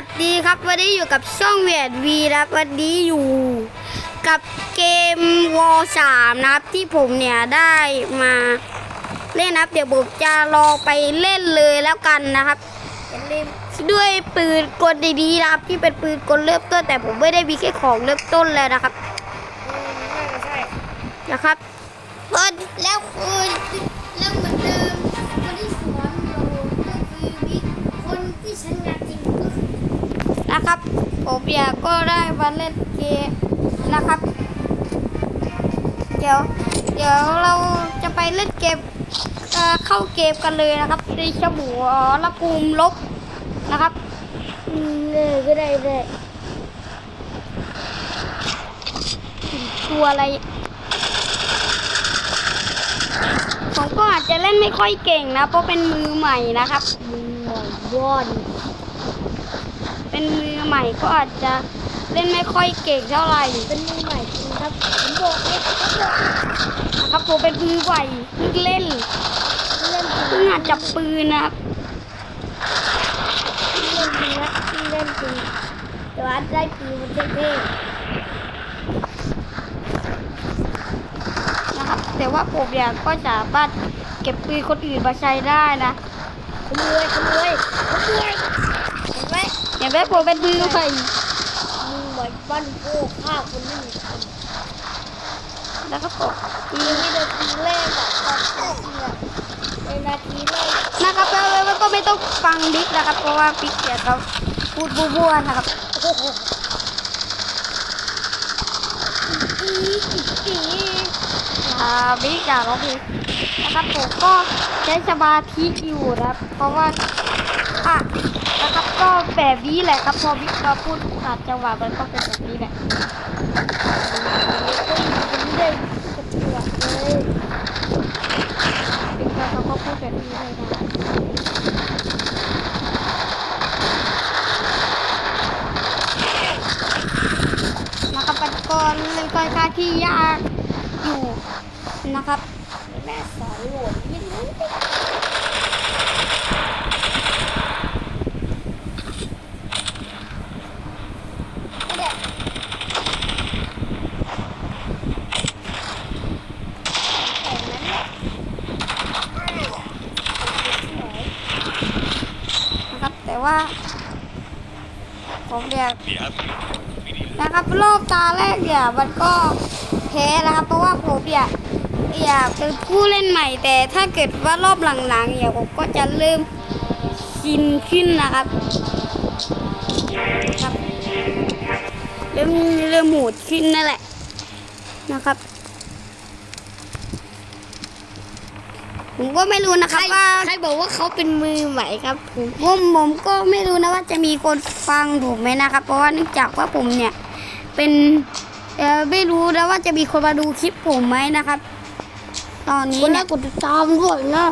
วัสดีครับวันนี้อยู่กับช่องเวียดวีนะครับวันนี้อยู่ กับเกมวอสามนะครับที่ผมเนี่ยได้มาเล่นนะครับเดี๋ยวผมจะลองไปเล่นเลยแล้วกันนะครับด้วยปืนกลดีๆนะครับที่เป็นปืนกลเริ่มต้นแต่ผมไม่ได้มีแค่ของเริ่มต้นเลยนะครับใช่นะครับเออแล้วคือแล้วเหมือนเดิมคนที่สอนเราก็คือวิคนที่ชนะจริงก็คือ นะครับ ผมอยากก็ได้มาเล่นเกมนะครับ เดี๋ยว เดี๋ยวเราจะไปเล่นเกมเอ่อเข้าเกมกันเลยนะครับในฉมูละภูมิลบนะครับอืมเลยก็ได้เลยตัวอะไร ผมก็อาจจะเล่นไม่ค่อยเก่งนะ เพราะเป็นมือใหม่นะครับ มือใหม่วอน เป็นมือใหม่ก็อาจจะเล่นไม่ค่อยเก่งเท่าไหร่เป็นมือใหม่จริงครับผมบอกเลยนะครับผมเป็นมือใหม่เพิ่งเล่นเล่นเพิ่งหัดจับปืนนะครับเล่นจริงนะเล่นจริงแต่ว่าได้ปืนมันเท่นะครับแต่ว่าผมเนี่ยก็สามารถเก็บปืนคนอื่นมาใช้ได้นะขโมยขโมยขโมย อย่างแรกผมเป็นมือใหม่มึงเหมือนบ้านโก้ฆ่าคนไม่มีคนแล้วก็ผมปืยันงไม่ได้ทีแรกอะตอนเป็นเสียในนาทีแรกนะครับแล้วแล้วก็ไม่ต้องฟังบิ๊กนะครับ เพราะว่าบิ๊กเนี่ยเขาพูดบัวๆนะครับโอ้โหอีอีอีอ่าบิ๊กอย่าร้องเพลงนะครับผมก็ใช้สมาธิอยู่นะครับ เพราะว่าอะนะครับก็ แบบนี้แหละครับพอบิ๊กมาพูดขาดจังหวะมันก็เป็นแบบนี้แหละผมได้กระเทือกเลยบิ๊กเขาก็พูดแบบนี้เลยนะนะครับปัจจุบันเป็นค่อนข้างที่ยากอยู่นะครับแม่สอนหลดยิ่งนู้บ แต่ว่าผม เนี่ยนะครับรอบตาแรกเนี่ยมันก็แพ้นะครับ เพราะว่าผมเนี่ยอยากเป็นผู้เล่นใหม่แต่ถ้าเกิดว่ารอบหลังๆเนี่ยผมก็จะเริ่มชินขึ้นนะครับครับ เริ่มเริ่มหมูดขึ้นนั่นแหละนะครับ ผมก็ไม่รู้นะครับว่าใครบอกว่าเขาเป็นมือใหม่ครับผมผมผมก็ไม่รู้นะว่าจะมีคนฟังผมไหมนะครับ เพราะว่าเนื่องจากว่าผมเนี่ย เป็นเออไม่รู้นะว่าจะมีคนมาดูคลิปผมไหมนะครับ ตอนนี้คนเนี่น่ายกดติดตามด้วยนะ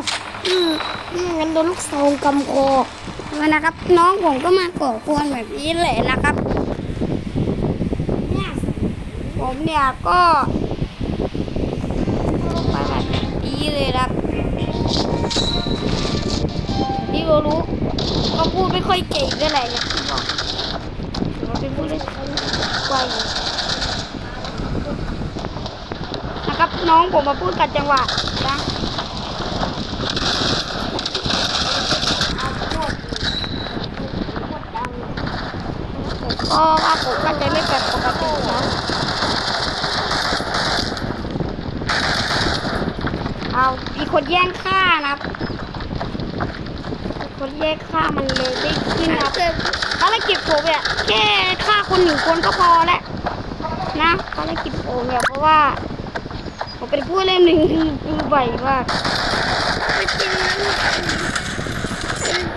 อืมอืมงั้นโดนลูกซองกำคอนะครับ น้องผมก็มาก่อกวนแบบนี้แหละนะครับผมเนี่ยก็ไปแบบนี้เลยครับ พี่ก็รู้ก็พูดไม่ค่อยเก่งด้วยแหละอย่างที่บอกผมเป็นผู้เล่นไวนะครับน้องผมมาพูดกับจังหวะนะก็ว่าผมก็จะเล่นแบบปกตินะ เอา มีคนแย่งฆ่านะครับมีคนแย่งฆ่ามันเลยไม่ขึ้นนะครับภารกิจผมเนี่ยแค่ฆ่าคนหนึ่งคนก็พอแล้วนะภารกิจผมเนี่ยเพราะว่าผมเป็นผู้เล่นหนึ่งคือบ่อยมากจริงนะ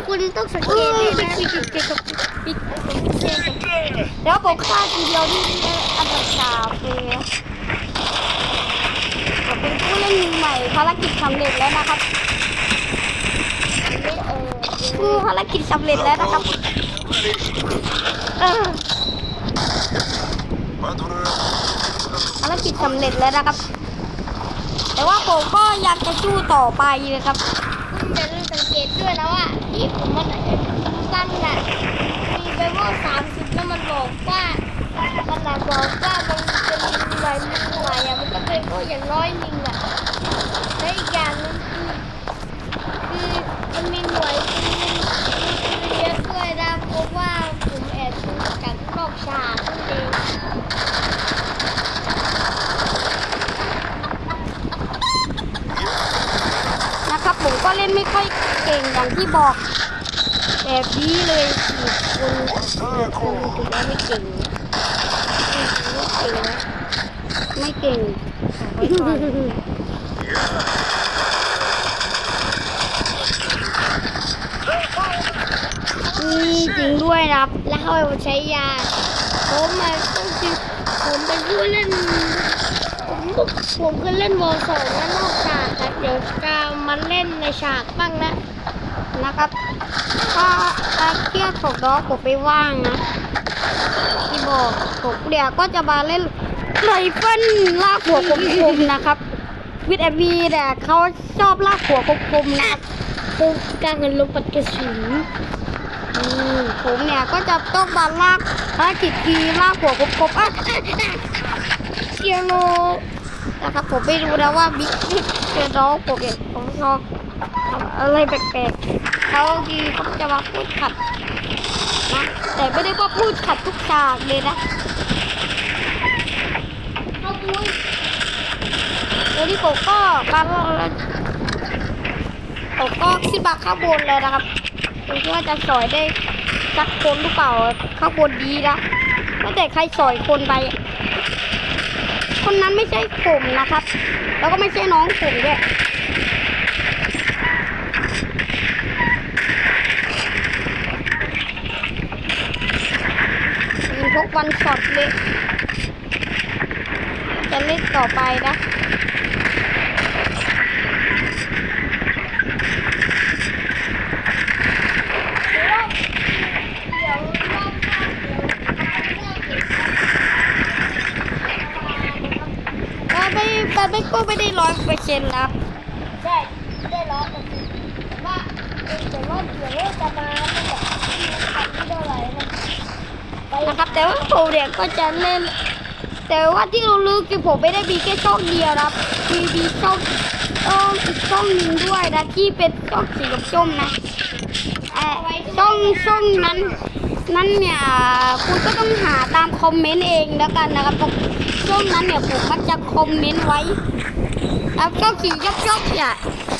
คุณต้องสังเอเกตอเลยปิดนะปิดปิดปิดปิดแล้วผมฆ่าทีเดียวที่ได้อันดับสามเลยผม ยิงใหม่ภารกิจสำเร็จแล้วนะครับคือภารกิจสำเร็จแล้วนะครับภารกิจสำเร็จแล้วนะครับ แต่ว่าผมก็อยากจะสู้ต่อไปนะครับคุณจะรู้สังเกตด้วยนะว่าที่ผมมันสั้นน่ะมีเบว่างสามสิบแล้วมันบอกว่ามันบอกว่ามันจะมีหน่วยหนึ่งหน่วยอะมันก็เป็นก็อย่างน้อยหนึ่ง และอีกอย่างนึงคือคือมันมีหน่วยปืนเยอะด้วยนะเพราะว่าผมแอบซื้อจากนอกชากนั่เองนะครับผมก็เล่นไม่ค่อยเก่งอย่างที่บอกแบบนี้เลยสี่คนคนถึงได้ไม่เก่งไม่เก่งนะไม่เก่งขอไว้ก่อน จริงด้วยนะครับแล้วเขาไปใช้ยาผมมาก็คือผมเป็นผู้เล่น ผมผมก็เล่นวอลสองแล้วนอกฉากครับเดี๋ยวจะมาเล่นในฉากบ้างนะนะครับก็อาเครียดของน้องผมไปว่างนะที่บอกผมเดี๋ยวก็จะมาเล่นไรเฟิลลากหัวคมๆนะครับ วิดแอวีแต่เขาชอบลากหัวคมๆนะครับคือการเงินลงปัดกระสุน ผมเนี่ยก็จะต้องมาลากภารกิจทีลากหัวกบๆอะอะอะเชียโนนะครับผมไม่รู้นะว่าบิ๊กเป็นน้องผมเนี่ยผมชอบอะไรแปลกๆเขาทีเขาจะมาพูดขัดนะแต่ไม่ได้ว่าพูดขัดทุกฉากเลยนะเขาพูดเดี๋ยวนี้ผมก็มาผมก็ขึ้นมาข้างบนเลยนะครับ ดว่าจะสอยได้สักคนหรือเปล่าข้างบนดีนะไม่แต่ใครสอยคนไป คนนั้นไม่ใช่ผมนะครับ แล้วก็ไม่ใช่น้องผมด้วยยิงพวกวันช็อตเลย จะเล่นต่อไปนะ ก็ ไม่แต่ไม่ก็ไม่ได้ร้อยเปอร์เซ็นต์นะครับใช่ไม่ได้ร้องแต่ว่าแต่ว่าเดี๋ยวว่าจะมาไม่แบบที่เท่าไหร่นะไปนะครับ แต่ว่าผมเนี่ยก็จะเล่น แต่ว่าที่เราลือคือผมไม่ได้มีแค่ช่องเดียวนะครับมีมีช่องช่องอีกช่องหนึ่งด้วยนะที่เป็นช่องสีส้มๆนะเอ่อช่องช่องนั้น นั้นเนี่ยคุณก็ต้องหาตามคอมเมนต์เองแล้วกันนะครับเพราะ ช่วงนั้นเนี่ยผมมักจะคอมเมนต์ไว้แล้วก็ขี่ยกยกเนี่ย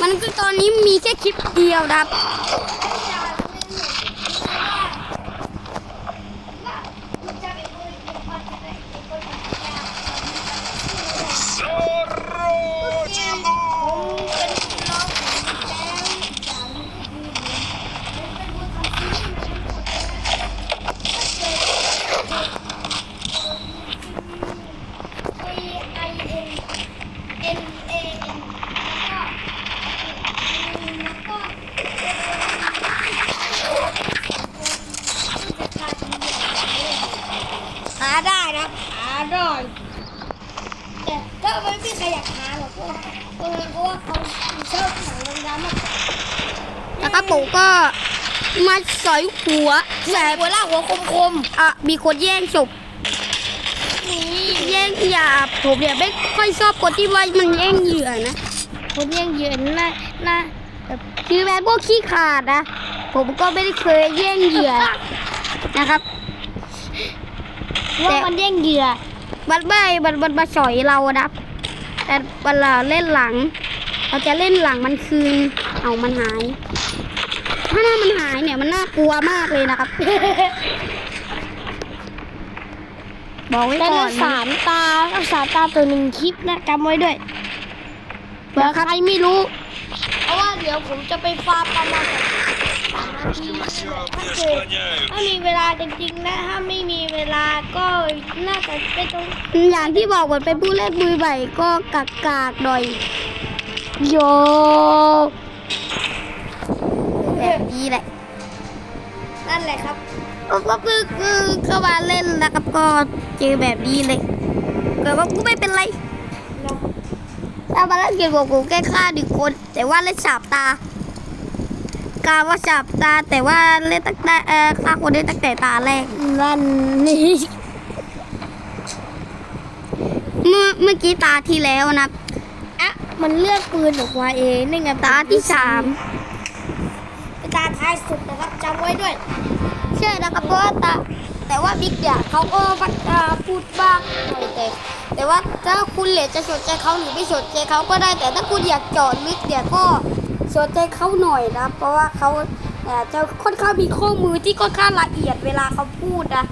มันคือตอนนี้มีแค่คลิปเดียวนะครับ หาได้นะหาได้แต่ก็ไม่มีใครอยากหาหรอกเพราะว่าเพราะว่าเขาชอบหนังดำๆมากกว่า แล้วก็ปู่ก็มาสอยหัวแต่หัวล่าหัวคมๆอะมีคนแย่งศพแย่งอย่าผมเนี่ยไม่ค่อยชอบคนที่ว่ามันแย่งเหยื่อนะคนแย่งเหยื่อน่าน่าแบบคือแม้พวกขี้ขาดนะผมก็ไม่ได้เคยแย่งเหยื่อนะครับว่ามันแย่งเหยื่อมันไม่มันมันมาสอยเราอะนะแต่เวลาเล่นหลัง เราจะเล่นหลังมันคืนเอามันหาย ถ้าหน้ามันหายเนี่ยมันน่ากลัวมากเลยนะครับ บอกไว้ก่อนสามตาสามตาตัวหนึ่งคลิปนะจำไว้ด้วยเผื่อใครไม่รู้ เพราะว่าเดี๋ยวผมจะไปฟาร์มประมาณสามนาทีถ้าเกิดถ้ามีเวลาจริงๆนะถ้าไม่มีเวลาก็น่าจะไม่ต้องอย่างที่บอกว่าเป็นผู้เล่นมือใหม่ก็กากกากๆหน่อย โยแบบ นี้แหละ นั่นแหละครับก็คือคือเข้ามาเล่นนะครับก็เจอแบบนี้เลยเกิดว่ากูไม่เป็นไรถ้ามาเล่นเกมกับกูแค่ฆ่าหนึ่งคน แต่ว่าเล่นสาบตา การว่าสาบตาแต่ว่าเล่นตั้งแต่เอ่อฆ่าคนได้ตั้งแต่ตาแรกนั่นนี่เมื่อเมื่อกี้ตาที่แล้วนะอะมันเลือกปืนออกมาเองนี่ไงตาที่สามเป็น ตาท้ายสุดนะครับจำไว้ด้วยใช่นะครับเพราะว่าตาแต่ว่าบิ๊กเนี่ยเขาก็พัดพูดบ้างหน่อยแต่แต่ว่าถ้าคุณเหลือจะสนใจเขาหรือไม่สนใจเขาก็ได้ แต่ถ้าคุณอยากจอดบิ๊กเนี่ยก็สนใจเขาหน่อยนะ เพราะว่าเขาเอ่จะค่อนข้างมีข้อมือที่ค่อนข้างละเอียดเวลาเขาพูดนะ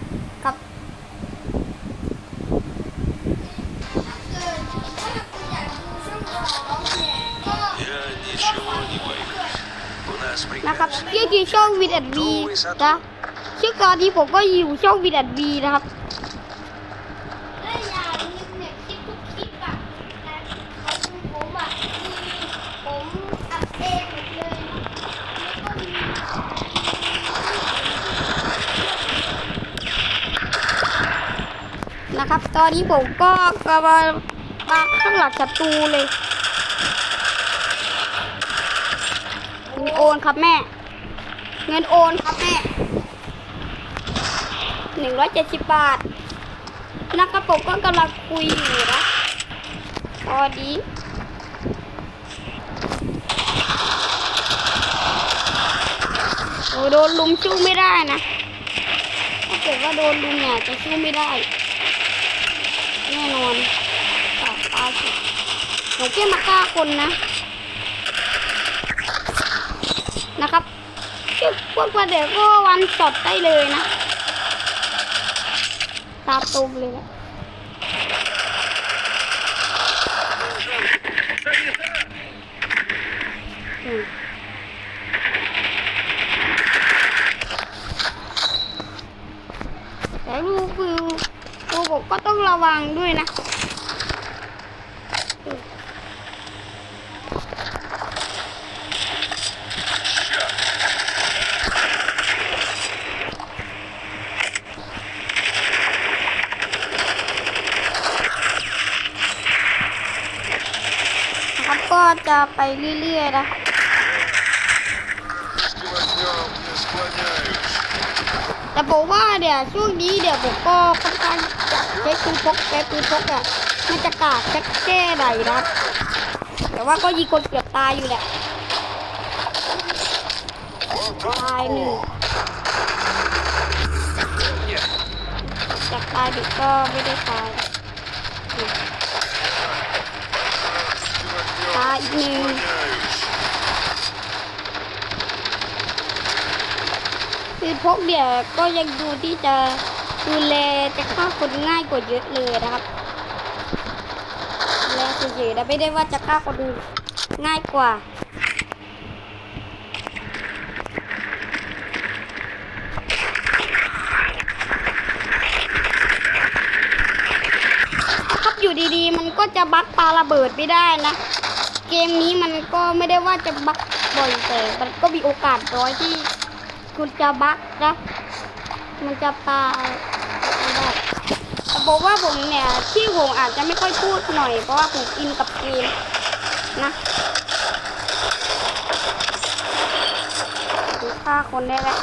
นะครับชื่อคือช่องวีดแอนบีนะชื่อตอนนี้ผมก็อยู่ช่องวีดแอนบีนะครับนะครับ ตอนนี้ผมก็กำลังมาข้างหลังศัตรูเลย โอนครับแม่ เงินโอนครับแม่หนึ่งร้อยเจ็ดสิบบาทนะครับผมก็กำลังคุยอยู่นะพอดีโอ้โดนลุมสู้ไม่ได้นะ ถ้าเกิดว่าโดนลุมเนี่ยจะสู้ไม่ได้ แน่นอนตาตาสิหนูแค่มาฆ่าคนนะ นะครับชื่อพวกมาเดี๋ยวก็วันสดได้เลยนะ ตาตุมเลยนะแต่ลูกคือตัวผมก็ต้องระวังด้วยนะ นะครับก็็จะไปเรื่อยๆนะแต่บอกว่าเนี่ยช่วงนี้เดี๋ยวผมก็ค่อนข้างจะใช้ปืนพกใช้ปืนพกอะมันจะกาดจะแค่ไหนนะแต่ว่าก็ยิงคนเกือบตายอยู่แหละตายหนึ่งจากตายดิก็ไม่ได้ตายาอีกหนึ่งคือพวกเดียก็ยังดูที่จะดูแลจะฆ่าคนง่ายกว่าเยอะเลยนะครับแรงเฉยๆนะไม่ได้ว่าจะฆ่าคนง่ายกว่าทับอยู่ดีๆ มันก็จะบักปลาระเบิดไม่ได้นะ เกมนี้มันก็ไม่ได้ว่าจะบักบ่อยแต่มันก็มีโอกาสน้อยที่คุณจะบักนะ มันจะปาไม่ได้แต่บอกว่าผมเนี่ยที่ผมอาจจะไม่ค่อยพูดหน่อย เพราะว่าผมอินกับเกมนะดูฆ่าคนได้แล้ว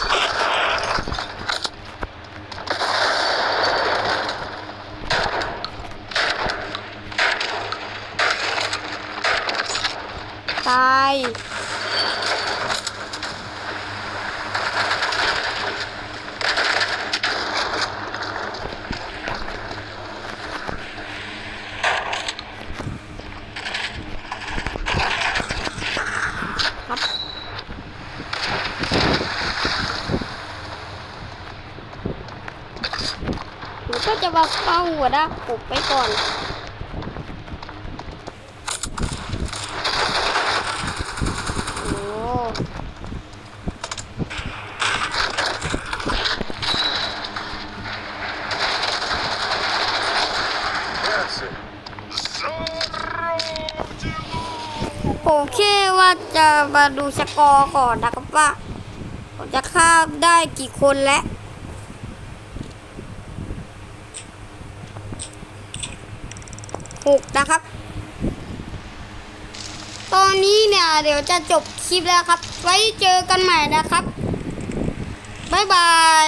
จะมาเข้าหัวด้าปุบไปก่อนโมแค่ว่าจะมาดูสกอร์ก่อนนะครับว่า ผมจะฆ่าได้กี่คนแล้ว หกนะครับ ตอนนี้เนี่ยเดี๋ยวจะจบคลิปแล้วครับ ไว้เจอกันใหม่นะครับ บ๊ายบาย